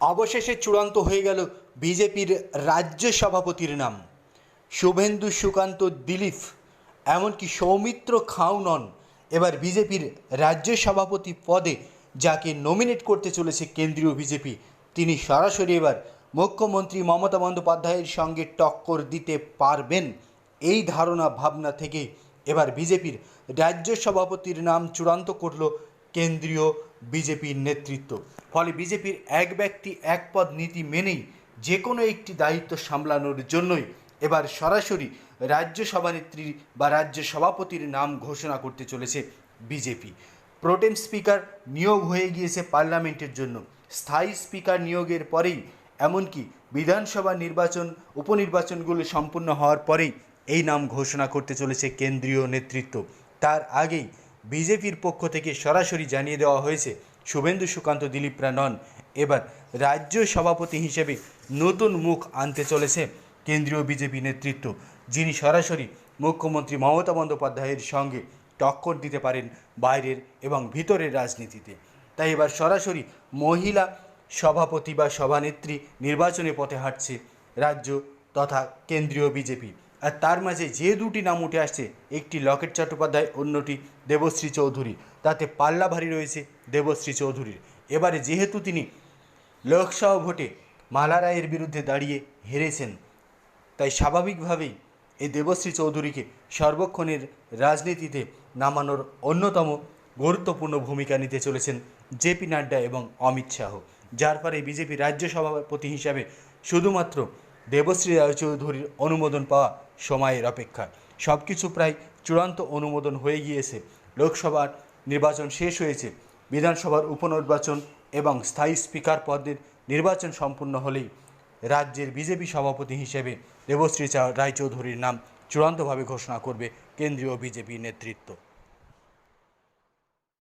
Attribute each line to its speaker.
Speaker 1: অবশেষে চূড়ান্ত হয়ে গেল বিজেপির রাজ্য সভাপতির নাম। শুভেন্দু, সুকান্ত, দিলীপ, এমনকি সৌমিত্র খাও নন। এবার বিজেপির রাজ্য সভাপতি পদে যাকে নমিনেট করতে চলেছে কেন্দ্রীয় বিজেপি, তিনি সরাসরি এবার মুখ্যমন্ত্রী মমতা বন্দ্যোপাধ্যায়ের সঙ্গে টক্কর দিতে পারবেন এই ধারণা ভাবনা থেকে এবার বিজেপির রাজ্য সভাপতির নাম চূড়ান্ত করল কেন্দ্রীয় বিজেপির নেতৃত্ব। ফলে বিজেপির এক ব্যক্তি এক পদ নীতি মেনেই যে কোনো একটি দায়িত্ব সামলানোর জন্যই এবার সরাসরি রাজ্য সভানেত্রী বা রাজ্য সভাপতির নাম ঘোষণা করতে চলেছে বিজেপি। প্রোটেম স্পিকার নিয়োগ হয়ে গিয়েছে পার্লামেন্টের জন্য। স্থায়ী স্পিকার নিয়োগের পরেই, এমনকি বিধানসভা নির্বাচন, উপনির্বাচনগুলো সম্পূর্ণ হওয়ার পরেই এই নাম ঘোষণা করতে চলেছে কেন্দ্রীয় নেতৃত্ব। তার আগেই বিজেপির পক্ষ থেকে সরাসরি জানিয়ে দেওয়া হয়েছে, শুভেন্দু সুকান্ত দিলীপরা নন এবার রাজ্য সভাপতি হিসেবে নতুন মুখ আনতে চলেছে কেন্দ্রীয় বিজেপি নেতৃত্ব, যিনি সরাসরি মুখ্যমন্ত্রী মমতা বন্দ্যোপাধ্যায়ের সঙ্গে টক্কর দিতে পারেন বাইরের এবং ভিতরের রাজনীতিতে। তাই এবার সরাসরি মহিলা সভাপতি বা সভানেত্রী নির্বাচনে পথে হাঁটছে রাজ্য তথা কেন্দ্রীয় বিজেপি। আর তার মাঝে যে দুটি নাম উঠে আসছে, একটি লকেট চট্টোপাধ্যায়, অন্যটি দেবশ্রী চৌধুরী। তাতে পাল্লা ভারী রয়েছে দেবশ্রী চৌধুরীর। এবারে যেহেতু তিনি লোকসভা ভোটে মালা রায়ের বিরুদ্ধে দাঁড়িয়ে হেরেছেন, তাই স্বাভাবিকভাবেই এই দেবশ্রী চৌধুরীকে সর্বক্ষণের রাজনীতিতে নামানোর অন্যতম গুরুত্বপূর্ণ ভূমিকা নিতে চলেছেন জেপি নাড্ডা এবং অমিত শাহ, যার ফলে বিজেপি রাজ্য সভাপতি হিসাবে শুধুমাত্র দেবশ্রী রায়চৌধুরীর অনুমোদন পাওয়া সময়ের অপেক্ষা। সব কিছু প্রায় চূড়ান্ত অনুমোদন হয়ে গিয়েছে। লোকসভার নির্বাচন শেষ হয়েছে। বিধানসভার উপনির্বাচন এবং স্থায়ী স্পিকার পদের নির্বাচন সম্পূর্ণ হলেই রাজ্যের বিজেপি সভাপতি হিসেবে দেবশ্রী রায়চৌধুরীর নাম চূড়ান্তভাবে ঘোষণা করবে কেন্দ্রীয় বিজেপি নেতৃত্ব।